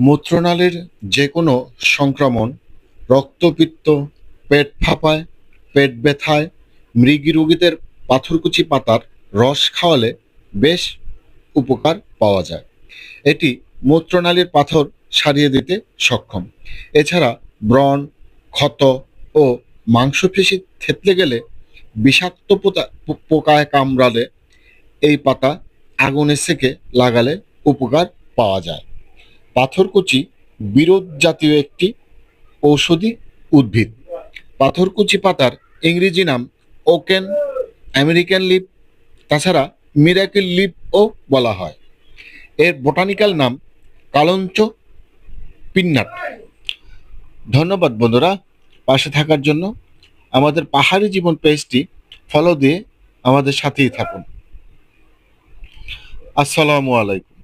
মূত্রনালীর যে কোনো সংক্রমণ, রক্তপিত্ত, পেট ফাঁপায়, পেট ব্যথায়, মৃগী রোগীদের পাথরকুচি পাতার রস খাওয়ালে বেশ উপকার পাওয়া যায়। এটি মূত্রনালীর পাথর সারিয়ে দিতে সক্ষম। এছাড়া ব্রণ, ক্ষত ও মাংসপেশি থেতলে গেলে বিষাক্ত পোতা- পোকায় কামড়ালে এই পাতা আগুনে সেকে লাগালে উপকার পাওয়া যায়। পাথরকুচি বিরোধ জাতীয় একটি ঔষধি উদ্ভিদ। পাথরকুচি পাতার ইংরেজি নাম ওকেন, আমেরিকান লিপ, তাছাড়া মিরাকেল লিপও বলা হয়। এর বোটানিক্যাল নাম কালঞ্চ পিন্নাট। ধন্যবাদ বন্ধুরা, পাশে থাকার জন্য আমাদের পাহাড়ি জীবন পেজটি ফলো দিয়ে আমাদের সাথেই থাকুন। আসসালামু আলাইকুম।